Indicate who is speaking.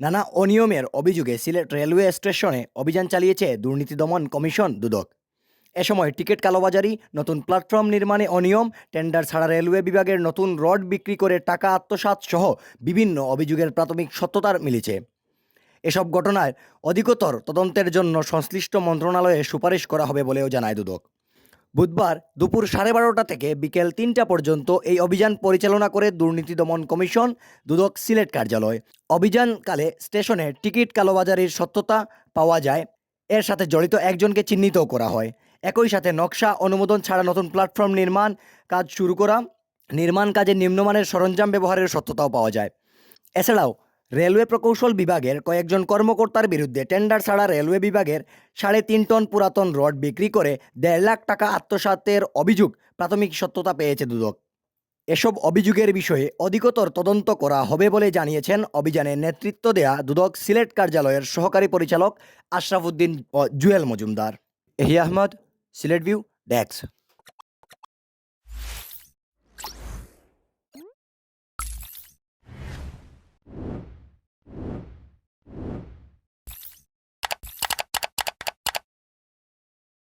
Speaker 1: নানা অনিয়মের অভিযোগে সিলেট রেলওয়ে স্টেশনে অভিযান চালিয়েছে দুর্নীতি দমন কমিশন দুদক। এ সময় টিকিট কালোবাজারি, নতুন প্ল্যাটফর্ম নির্মাণে অনিয়ম, টেন্ডার ছাড়া রেলওয়ে বিভাগের নতুন রড বিক্রি করে টাকা আত্মসাৎ সহ বিভিন্ন অভিযোগের প্রাথমিক সত্যতার মিলেছে। এসব ঘটনায় অধিকতর তদন্তের জন্য সংশ্লিষ্ট মন্ত্রণালয়ে সুপারিশ করা হবে বলেও জানায় দুদক। বুধবার দুপুর সাড়ে বারোটা থেকে বিকেল তিনটা পর্যন্ত এই অভিযান পরিচালনা করে দুর্নীতি দমন কমিশন, দুদক সিলেট কার্যালয়। অভিযানকালে স্টেশনে টিকিট কালোবাজারির সত্যতা পাওয়া যায়। এর সাথে জড়িত একজনকে চিহ্নিতও করা হয়। একই সাথে নকশা অনুমোদন ছাড়া নতুন প্ল্যাটফর্ম নির্মাণ কাজ শুরু করা, নির্মাণ কাজে নিম্নমানের সরঞ্জাম ব্যবহারের সত্যতাও পাওয়া যায়। এছাড়াও রেলওয়ে প্রকৌশল বিভাগের কয়েকজন কর্মকর্তার বিরুদ্ধে টেন্ডার ছাড়া রেলওয়ে বিভাগের সাড়ে তিন টন পুরাতন রড বিক্রি করে দেড় লাখ টাকা আত্মসাতের অভিযোগ প্রাথমিক সত্যতা পেয়েছে দুদক। এসব অভিযোগের বিষয়ে অধিকতর তদন্ত করা হবে বলে জানিয়েছেন অভিযানে নেতৃত্ব দেয়া দুদক সিলেট কার্যালয়ের সহকারী পরিচালক আশরাফুদ্দিন জুয়েল মজুমদার। এহি আহমদ, সিলেট ভিউ ডেস্ক